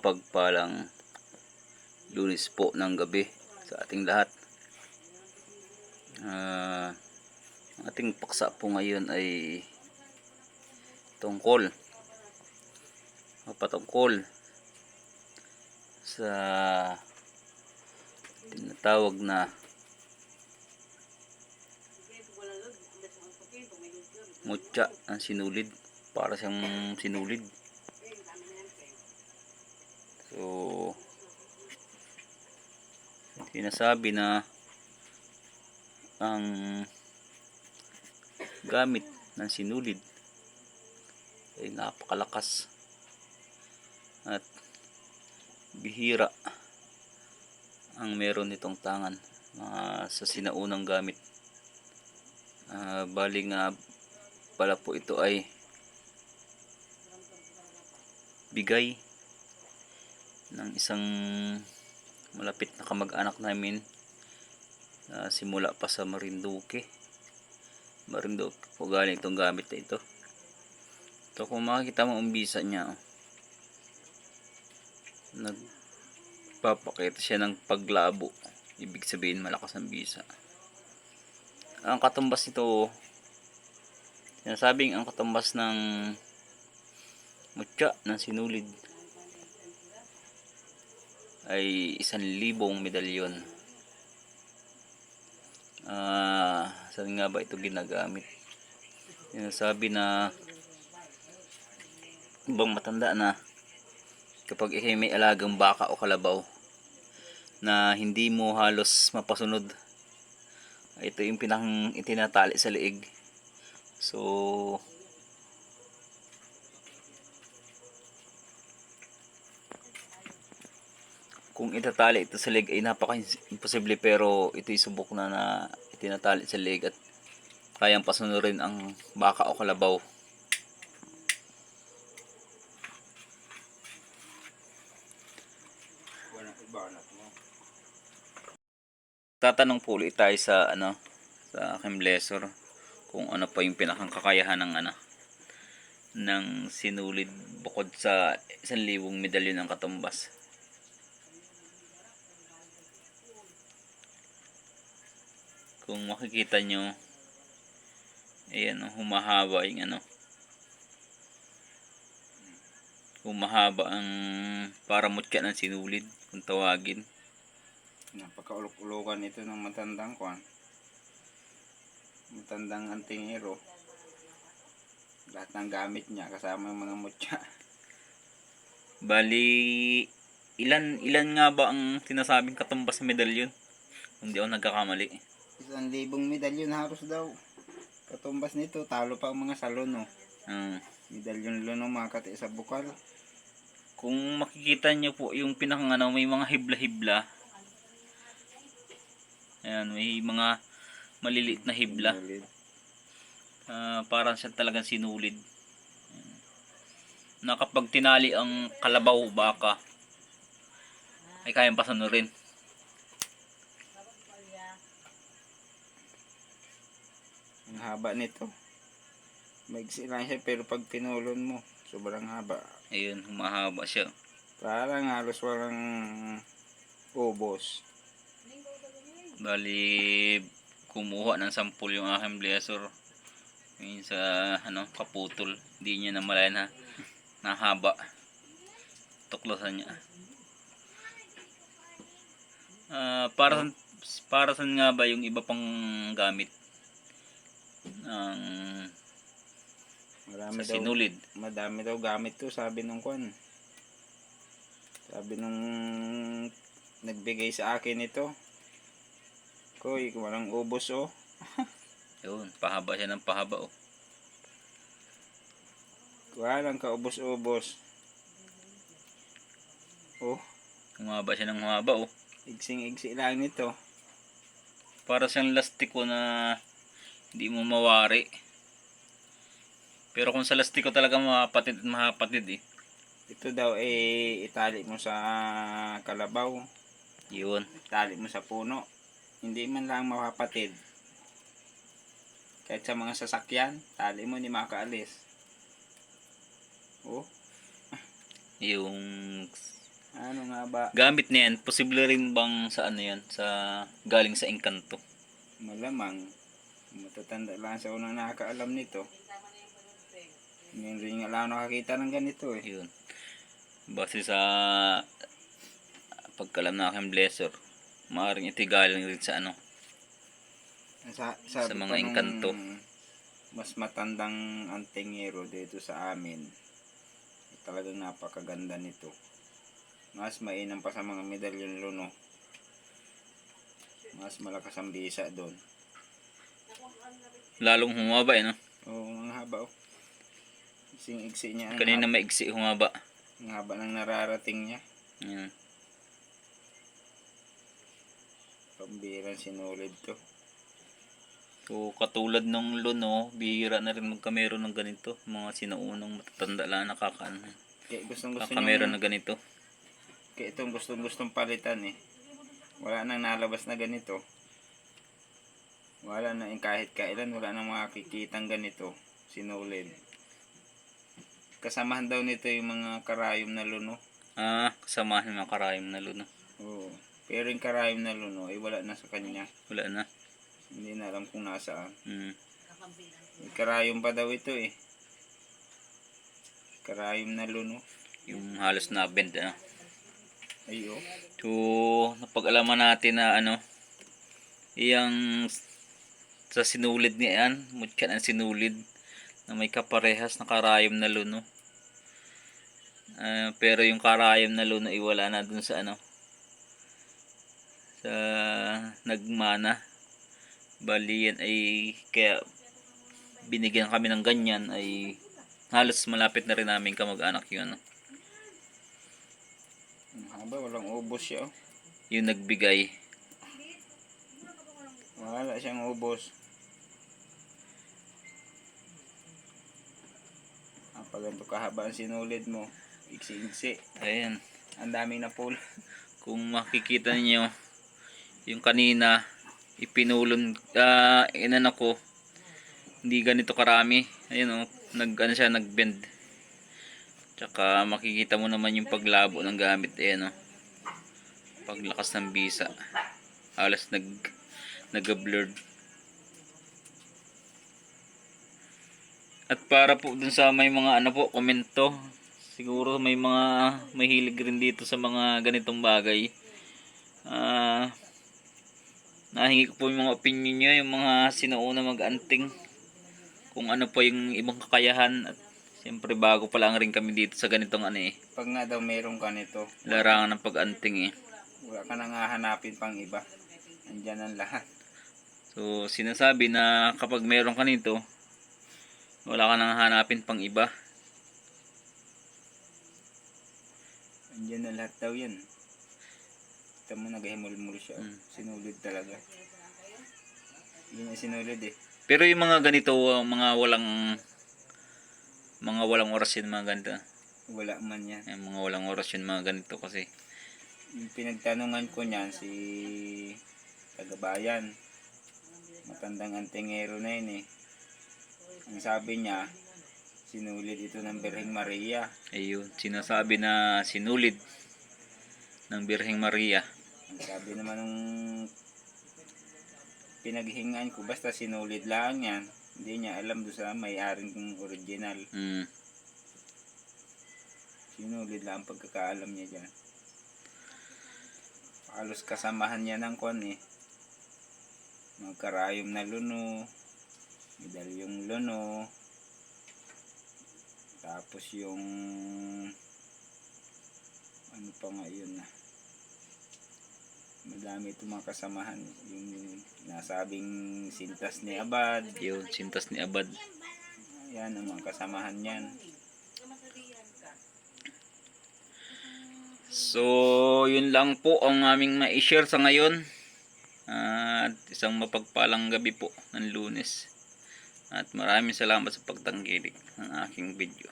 Pagpalang lunis po ng gabi sa ating lahat. Ah, ang ating paksa po ngayon ay tungkol o patungkol sa tinatawag na mutya ang sinulid para siyang sinulid so sinasabi na ang gamit ng sinulid ay napakalakas at bihira ang meron nitong tangan mga sa sinaunang gamit. Ah, bali nga pala po ito ay bigay ng isang malapit na kamag-anak namin na simula pa sa Marinduque. Marinduque po galing itong gamit na ito. Ito kung makikita mo ang bisa niya oh. nagpapakita siya ng paglabo. Ibig sabihin malakas ang bisa. Ang katumbas nito sinasabing ang katumbas ng mutya ng sinulid ay isang libong medalyon. Ah saan nga ba ito ginagamit? Sinasabi na ibang matanda na kapag ikay may alagang baka o kalabaw na hindi mo halos mapasunod ito yung pinang itinatali sa liig so kung itatali ito sa leg ay napaka imposible pero ito'y subok na na itinatali sa leg at kayang pasunurin ang baka o kalabaw. Tatanong po ulit tayo sa ano sa aking blessor kung ano pa yung pinakang kakayahan ng ano ng sinulid bukod sa isang libong medalyon ng katumbas kung makikita nyo ayan oh, humahaba yung ano humahaba ang para mutya ng sinulid kung tawagin Napakaulok-ulokan ito ng matandang kwan. Matandang antingero. Lahat ng gamit niya kasama yung mga mutya. Bali, ilan ilan nga ba ang sinasabing katumbas sa medalyon? Hindi ako nagkakamali. Isang libong medalyon haros daw. Katumbas nito, talo pa ang mga salon, no. Ah, Medalyon luno mga kati sa bukal. kung makikita nyo po yung pinakang ano, may mga hibla-hibla. Ayan, may mga maliliit na hibla. Ah, parang siya talagang sinulid. Ayan. Na kapag tinali ang kalabaw baka, ay kayang pasanurin. Ang haba nito. Maigsi lang siya pero pag pinulon mo, sobrang haba. Ayun, humahaba siya. Parang halos walang ubos. Bali, kumuha ng sampul yung aking blessor. Yung sa, ano, kaputol. Hindi niya namalayan na nahaba. Tuklasan niya. Ah, para sa para saan nga ba yung iba pang gamit ng Marami sa daw sinulid? madami daw gamit to sabi nung kwan sabi nung nagbigay sa akin ito koy walang ubos oh Yun, pahaba siya ng pahaba oh. walang kaubos-ubos oh Humaba siya ng humaba oh. igsing-igsi lang nito para siyang lastiko na hindi mo mawari. Pero kung sa lastiko talaga mapatid at mahapatid eh. ito daw eh itali mo sa kalabaw Yun. itali mo sa puno hindi man lang mapapatid kahit sa mga sasakyan tali mo hindi makaalis oh Yung Ano nga ba? Gamit na yan, posible rin bang sa ano yan, sa galing sa engkanto. Malamang. Matatanda lang sa unang nakakaalam nito. Ngayon rin nga lang nakakita ng ganito eh. Yun. Base sa pagkalam na aking blesser, maaaring ito galing rin sa ano, Sa, Sa mga engkanto. Mas matandang antingero dito sa amin. Eh, talagang napakaganda nito. Mas mainam pa sa mga medalyon luno. Mas malakas ang bisa doon. Lalong humaba eh, no? Oo, ang haba oh. Sing iksi niya. Kanina haba, maigsi humaba. ang haba ng nararating niya. Yan. Pambirang sinulid to. So, katulad ng luno, bihira na rin magkamero ng ganito. Mga sinaunang matatanda lang nakakaano. Kaya gustong gusto Kakamero na ganito. Kaya itong gustong gustong palitan eh. Wala nang nalabas na ganito. Wala na yung kahit kailan wala nang makikitang ganito. Sinulid. Kasamahan daw nito yung mga karayom na luno. Ah, kasamahan ng mga karayom na luno. Oo. Pero yung karayom na luno ay wala na sa kanya. Wala na. Hindi na alam kung nasaan. Mm. May karayom pa daw ito eh. Karayom na luno. Yung halos na bend ano. Ay oh. So, napag-alaman natin na ano, iyang sa sinulid niya yan, mutya ng sinulid na may kaparehas na karayom na luno. Ah, pero yung karayom na luno ay wala na dun sa ano, sa nagmana. Bali yan ay kaya binigyan kami ng ganyan ay halos malapit na rin namin kamag-anak yun. Ano, Ang haba, walang ubos siya oh. yung nagbigay. Wala siyang ubos. Ang pag ganito kahaba ang sinulid mo, iksi-iksi. Ayan. Ang daming na pool. kung makikita niyo yung kanina ipinulon ah inan ako hindi ganito karami. Ayun oh nag ano siya nagbend. Tsaka makikita mo naman yung paglabo ng gamit. Ayan oh. Paglakas ng bisa. Halos nag nag-blurred at para po dun sa may mga ano po komento siguro may mga mahilig rin dito sa mga ganitong bagay. Ah, nahingi ko po yung mga opinion nyo, yung mga sinauna mag-anting. Kung ano po yung ibang kakayahan. At siyempre bago pa lang rin kami dito sa ganitong ano eh. Pag nga daw meron ka nito, Larangan ng pag-anting eh. wala ka nang hahanapin pang iba. Andyan ang lahat. So, sinasabi na kapag meron ka nito, wala ka nang hanapin pang iba. Andyan ang lahat daw yan. Kita mo naghihimul-mul siya. Mm. Sinulid talaga. Hindi niya sinulid eh. Pero yung mga ganito, uh, mga walang mga walang oras yun mga ganito. Wala man yan. Yung mga walang oras yun mga ganito kasi Yung pinagtanungan ko niyan si tagabayan. Matandang antingero na yun eh. Ang sabi niya, sinulid ito ng Birheng Maria. ayun, sinasabi na sinulid ng Birheng Maria. Ang sabi naman nung pinaghingan ko, basta sinulid lang yan. Hindi niya alam doon sa may-aring kong original. Mm. Sinulid lang ang pagkakaalam niya dyan. Halos kasamahan niya ng kwan eh. Mga karayom na luno, medalyong luno, tapos yung ano pa nga yun na madami itong mga kasamahan yung nasabing sintas ni Abad Yun, sintas ni Abad. yan ang mga kasamahan niyan So, yun lang po ang aming ma-share sa ngayon. At isang mapagpalang gabi po ng lunes. At maraming salamat sa pagtangkilik ng aking video.